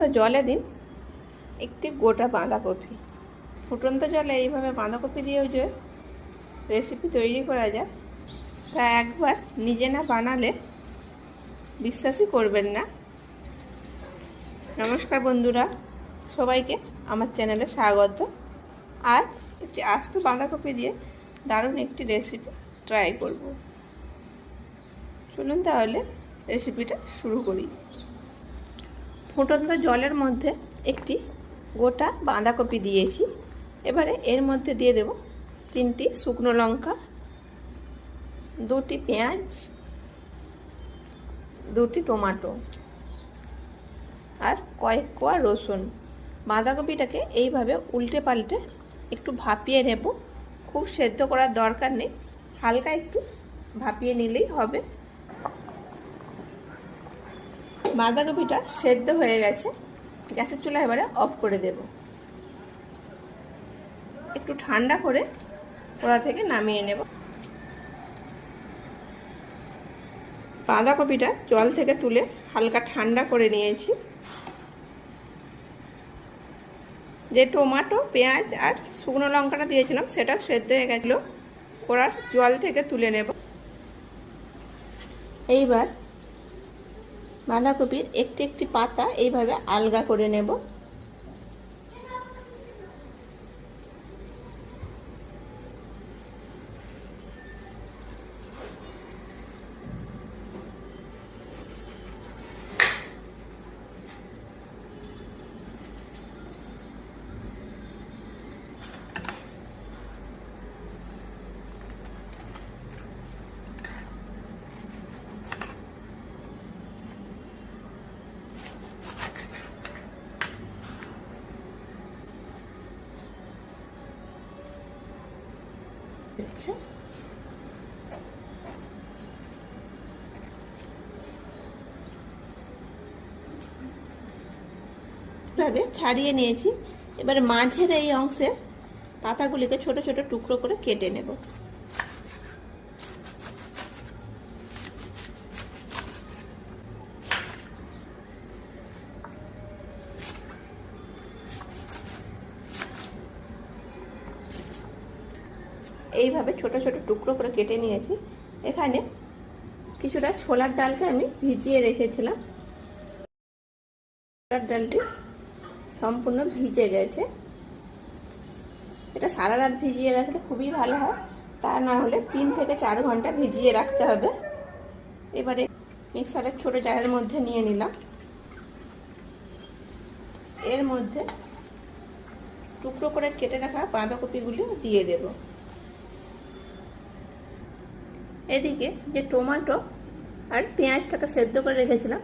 জলে দিন, একটি গোটা বাঁধাকপি। ফুটন্ত জলে এইভাবে বাঁধাকপি দিয়েও যে রেসিপি তৈরি করা যায়, তা একবার নিজে না বানালে বিশ্বাসই করবেন না। নমস্কার বন্ধুরা, সবাইকে আমার চ্যানেলে স্বাগত। আজ একটি আস্ত বাঁধাকপি দিয়ে দারুণ একটি রেসিপি ট্রাই করব। চলুন তাহলে রেসিপিটা শুরু করি। ফুটন্ত জলের মধ্যে একটি গোটা বাঁধাকপি দিয়েছি। এবারে এর মধ্যে দিয়ে দেব তিনটি শুকনো লঙ্কা, দুটি পেঁয়াজ, দুটি টমেটো আর কয়েক কোয়া রসুন। বাঁধাকপিটাকে এইভাবে উল্টে পাল্টে একটু ভাপিয়ে নেব। খুব সেদ্ধ করার দরকার নেই। হালকা একটু ভাপিয়ে নিলেই হবে। বাঁধাকপিটা সেদ্ধ হয়ে গেছে। গ্যাসের চুলা এবারে অফ করে দেব। একটু ঠান্ডা করে ওরা থেকে নামিয়ে নেব। বাঁধাকপিটা জল থেকে তুলে হালকা ঠান্ডা করে নিয়েছি। যে টমাটো, পেঁয়াজ আর শুকনো লঙ্কাটা দিয়েছিলাম সেটাও সেদ্ধ হয়ে গেছিল। ওরার জল থেকে তুলে নেব। এইবার বাঁধাকপির একটি একটি পাতা এইভাবে আলগা করে নেব। আচ্ছা। ভাবে ছাড়িয়ে নিয়েছি। এবার মাঝের এই অংশে পাতাগুলিকে ছোট ছোট টুকরো করে কেটে নেব। এইভাবে ছোট ছোট টুকরো করে কেটে নিয়েছি। এখানে কিছুটা ছোলার ডালকে আমি ভিজিয়ে রেখেছিলাম। ছোলার ডালটি সম্পূর্ণ ভিজে গেছে। এটা সারা রাত ভিজিয়ে রাখলে খুবই ভালো হয়। তা না হলে তিন থেকে চার ঘণ্টা ভিজিয়ে রাখতে হবে। এবারে মিক্সারের ছোট জারের মধ্যে নিয়ে নিলাম। এর মধ্যে টুকরো করে কেটে রাখা বাঁধাকপিগুলি দিয়ে দেবো। এদিকে যে টমেটো আর পেঁয়াজটাকে সেদ্ধ করে রেখেছিলাম,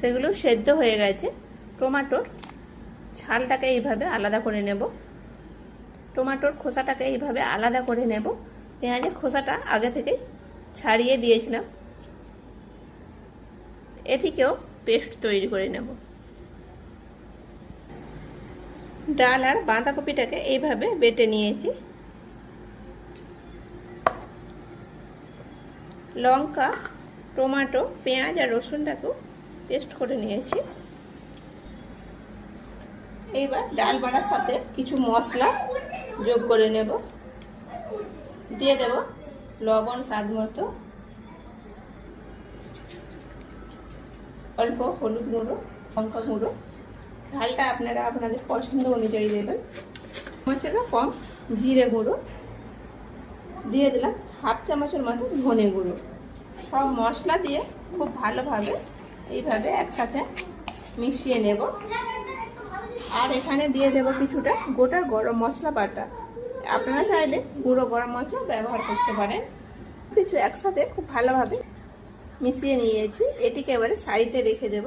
সেগুলো সেদ্ধ হয়ে গেছে। টমাটোর ছালটাকে এইভাবে আলাদা করে নেব। টমাটোর খোসাটাকে এইভাবে আলাদা করে নেব। পেঁয়াজের খোসাটা আগে থেকে ছাড়িয়ে দিয়েছিলাম। এটিকেও পেস্ট তৈরি করে নেব। ডাল আর বাঁধাকপিটাকে এইভাবে বেটে নিয়েছি। লঙ্কা, টমেটো, পেঁয়াজ আর রসুনটাকেও পেস্ট করে নিয়েছি। এইবার ডাল বাড়ার সাথে কিছু মশলা যোগ করে নেব। দিয়ে দেব লবণ স্বাদ মতো। অল্প হলুদ গুঁড়ো, লঙ্কা গুঁড়ো। ঝালটা আপনারা আপনাদের পছন্দ অনুযায়ী দেবেন। কম, জিরে গুঁড়ো। দিয়ে দিলাম হাফ চামচের মতো ধনে গুঁড়ো। সব মশলা দিয়ে খুব ভালোভাবে এইভাবে একসাথে মিশিয়ে নেব। আর এখানে দিয়ে দেব কিছুটা গোটা গরম মশলা বাটা। আপনারা চাইলে গুঁড়ো গরম মশলা ব্যবহার করতে পারেন। কিছু একসাথে খুব ভালোভাবে মিশিয়ে নিয়েছি। এটিকে এবারে সাইডে রেখে দেব।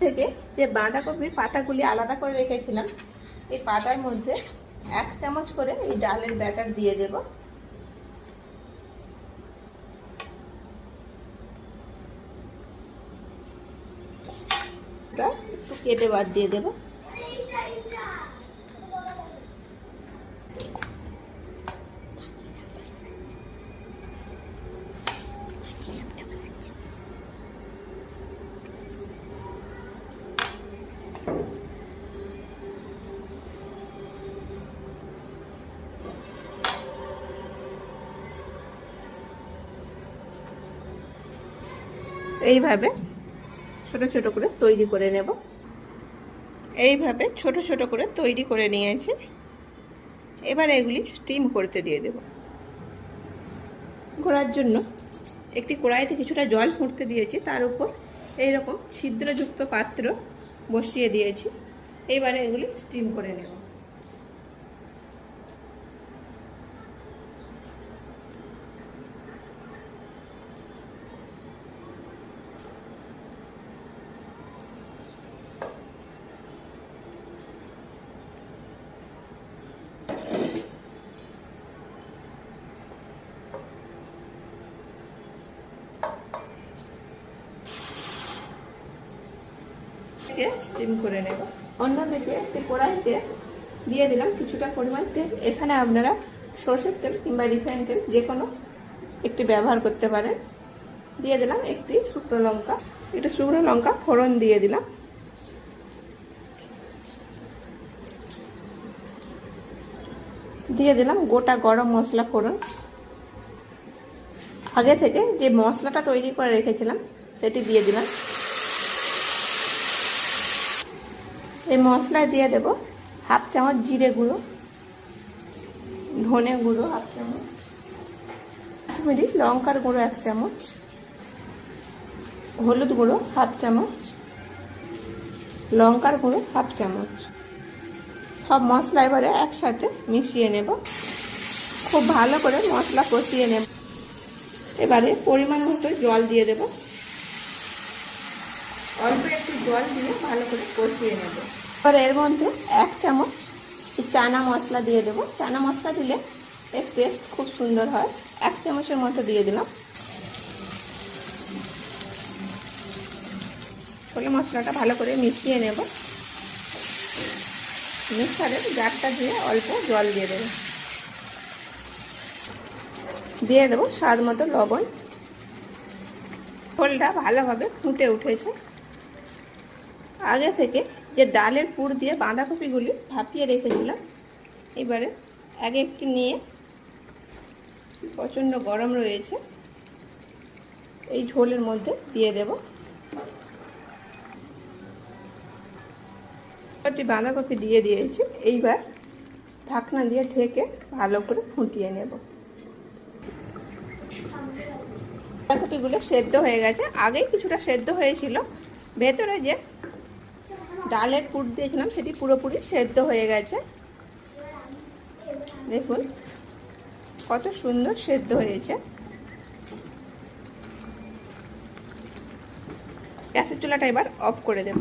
থেকে যে বাঁধাকপির পাতাগুলি আলাদা করে রেখেছিলাম, এই পাতার মধ্যে এক চামচ করে এই ডালের ব্যাটার দিয়ে দেব। একটু কেটে বাদ দিয়ে দেব। এইভাবে ছোট ছোট করে তৈরি করে নেব। এইভাবে ছোট ছোট করে তৈরি করে নিয়েছি। এবার এগুলি স্টিম করতে দিয়ে দেব। করার জন্য একটি কড়াইতে কিছুটা জল ফুটতে দিয়েছি। তার উপর এইরকম ছিদ্রযুক্ত পাত্র বসিয়ে দিয়েছি। এবারে এগুলি স্টিম করে নেব। থেকে স্টিম করে নেব। অন্যদিকে একটি কড়াইতে দিয়ে দিলাম কিছুটা পরিমাণ তেল। এখানে আপনারা সর্ষের তেল কিংবা রিফাইন তেল যে কোনো একটি ব্যবহার করতে পারেন। দিয়ে দিলাম একটি শুকনো লঙ্কা। একটু শুকনো লঙ্কা ফোড়ন দিয়ে দিলাম। দিয়ে দিলাম গোটা গরম মশলা ফোড়ন। আগে থেকে যে মশলাটা তৈরি করে রেখেছিলাম, সেটি দিয়ে দিলাম। এই মশলায় দিয়ে দেব হাফ চামচ জিরে গুঁড়ো, ধনে গুঁড়ো হাফ চামচ, কাশ্মীরি লঙ্কার গুঁড়ো এক চামচ, হলুদ গুঁড়ো হাফ চামচ, লঙ্কার গুঁড়ো হাফ চামচ। সব মশলা এবারে একসাথে মিশিয়ে নেব। খুব ভালো করে মশলা কষিয়ে নেব। এবারে পরিমাণ মতো জল দিয়ে দেব। অল্প জল দিয়ে ভালো করে কষিয়ে নেব। এবার এর মধ্যে এক চামচ চানা মশলা দিয়ে দেবো। চানা মশলা দিলে এর টেস্ট খুব সুন্দর হয়। এক চামচের মতো দিয়ে দিলাম। ছোলে মশলাটা ভালো করে মিশিয়ে নেব। মিক্সারের জারটা দিয়ে অল্প জল দিয়ে দেবো। দিয়ে দেবো স্বাদ মতো লবণ। ঝোলটা ভালোভাবে ফুটে উঠেছে। আগে থেকে যে ডালের পুর দিয়ে বাঁধাকপিগুলি ভাপিয়ে রেখেছিলাম। এবারে আগে একটি নিয়ে প্রচণ্ড গরম রয়েছে, এই ঝোলের মধ্যে দিয়ে দেব। একটি বাঁধাকপি দিয়ে দিয়েছি, এইবার ঢাকনা দিয়ে ঢেকে ভালো করে ফুটিয়ে নেব। বাঁধাকপিগুলো সেদ্ধ হয়ে গেছে। আগেই কিছুটা সেদ্ধ হয়েছিল, ভেতরে যে ডালের পুর দিয়েছিলাম, সেটি পুরোপুরি সেদ্ধ হয়ে গেছে। দেখুন, কত সুন্দর সেদ্ধ হয়েছে। গ্যাসের চুলাটা এবার অফ করে দেব।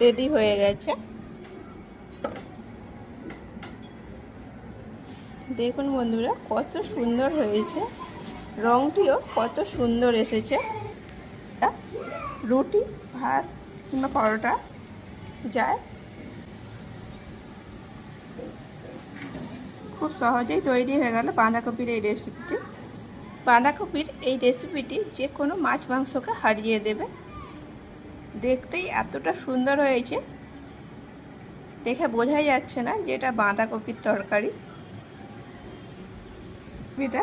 রেডি হয়ে গেছে। দেখুন বন্ধুরা, কত সুন্দর হয়েছে। রংটিও কত সুন্দর এসেছে। রুটি, ভাত কিংবা পরোটা যায়। খুব সহজেই তৈরি হয়ে গেল বাঁধাকপির এই রেসিপিটি বাঁধাকপির এই রেসিপিটি যে কোনো মাছ মাংসকে হারিয়ে দেবে। দেখতেই এতটা সুন্দর হয়েছে। দেখে বোঝাই যাচ্ছে না যে এটা বাঁধাকপির তরকারি। এটা